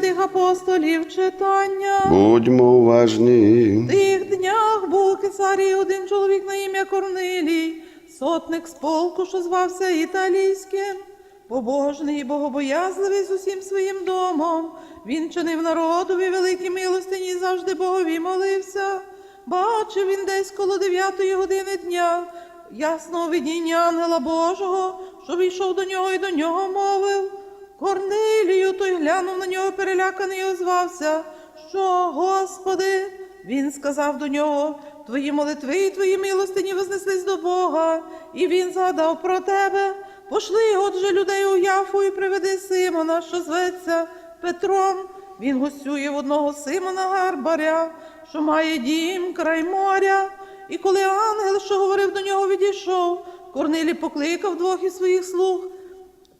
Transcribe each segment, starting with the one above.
святих апостолів читання. Будьмо уважні. В тих днях був Кесарії один чоловік на ім'я Корнилій, сотник з полку, що звався Італійським. Побожний і богобоязливий з усім своїм домом. Він чинив народові великі милостині і завжди Богові молився. Бачив він десь коло дев'ятої години дня ясного видіння ангела Божого, що війшов до нього і до нього мовив. Корнилію, той глянув на нього переляканий і озвався. Що, Господи? Він сказав до нього, твої молитви і твої милостині вознеслись до Бога, і він згадав про тебе. Пошли, отже, людей у Яфу і приведи Симона, що зветься Петром. Він гостює в одного Симона Гарбаря, що має дім край моря. І коли ангел, що говорив до нього, відійшов, Корнилій покликав двох із своїх слуг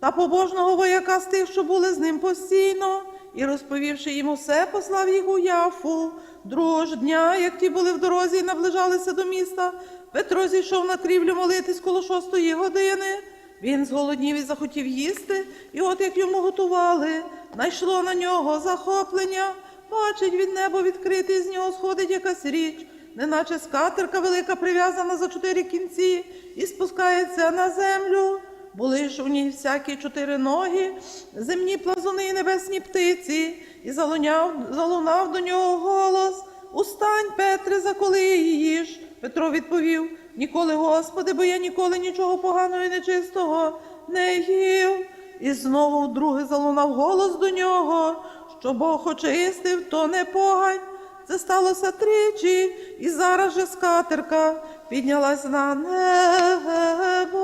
та побожного вояка з тих, що були з ним постійно, і, розповівши їм усе, послав їх у Яфу. Другого ж дня, як ті були в дорозі і наближалися до міста, Петро зійшов на крівлю молитись коло шостої години. Він зголоднів і захотів їсти, і от як йому готували, найшло на нього захоплення. Бачить від неба відкрите, і з нього сходить якась річ, неначе скатерка велика прив'язана за чотири кінці, і спускається на землю. Були ж у ній всякі чотири ноги, земні плазуни і небесні птиці, і залуняв, залунав до нього голос. Устань, Петре, заколи її їж. Петро відповів: Ніколи, Господи, бо я ніколи нічого поганого і нечистого не їв. І знову вдруге залунав голос до нього, що Бог очистив, то не погань. Це сталося тричі, і зараз же скатерка піднялась на небо.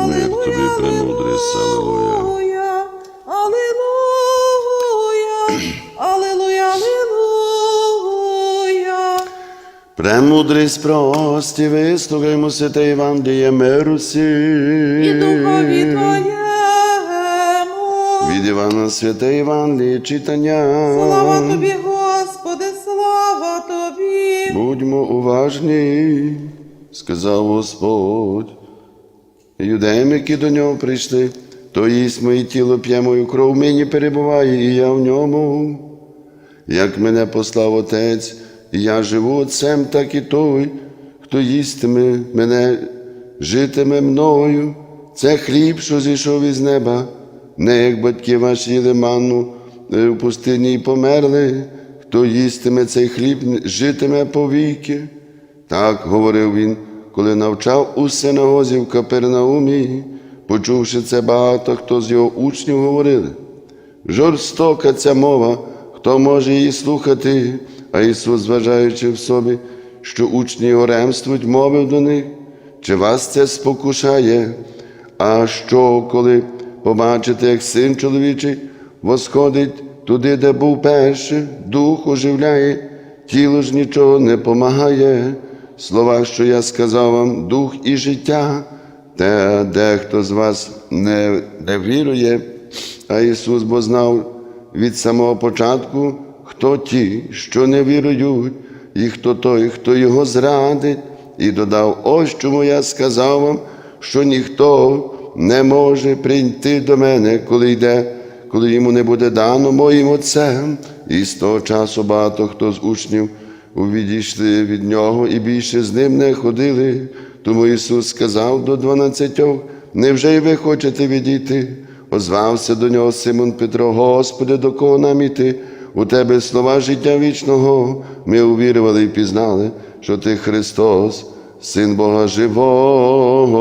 Мир тобі, премудрість, алілуя. Алілуя, алілуя, алілуя. Премудрість прості, вислухаймо святе Євангеліє миру І духові Твоєму. Від Івана святе Євангеліє читання. Слава Тобі, Господи, слава Тобі. Будьмо уважні, сказав Господь. Юдеям, які до нього прийшли, то їсть моє тіло, п'є мою кров, мені перебуває, і я в ньому. Як мене послав Отець, і я живу Отцем, так і той, хто їстиме мене, житиме мною. Це хліб, що зійшов із неба, не як батьки ваші їли манну е, в пустині і померли. Хто їстиме цей хліб, житиме повіки. Так говорив він, коли навчав у синагозі в Капернаумі. Почувши це, багато хто з його учнів говорили. Жорстока ця мова, хто може її слухати, а Ісус, зважаючи в собі, що учні його ремствують, мовив до них, чи вас це спокушає? А що, коли побачите, як син чоловічий восходить туди, де був перший, дух оживляє, тіло ж нічого не помагає. Слова, що я сказав вам, дух і життя, та дехто з вас не, не вірує, а Ісус бо знав від самого початку, хто ті, що не вірують, і хто той, хто його зрадить, і додав, ось чому я сказав вам, що ніхто не може прийти до мене, коли йде, коли йому не буде дано моїм Отцем. І з того часу багато хто з учнів відійшли від нього і більше з ним не ходили. Тому Ісус сказав до дванадцятьох, невже й ви хочете відійти? Озвався до нього Симон Петро, Господи, до кого нам іти? У Тебе слова життя вічного. Ми увірували і пізнали, що Ти Христос, Син Бога живого.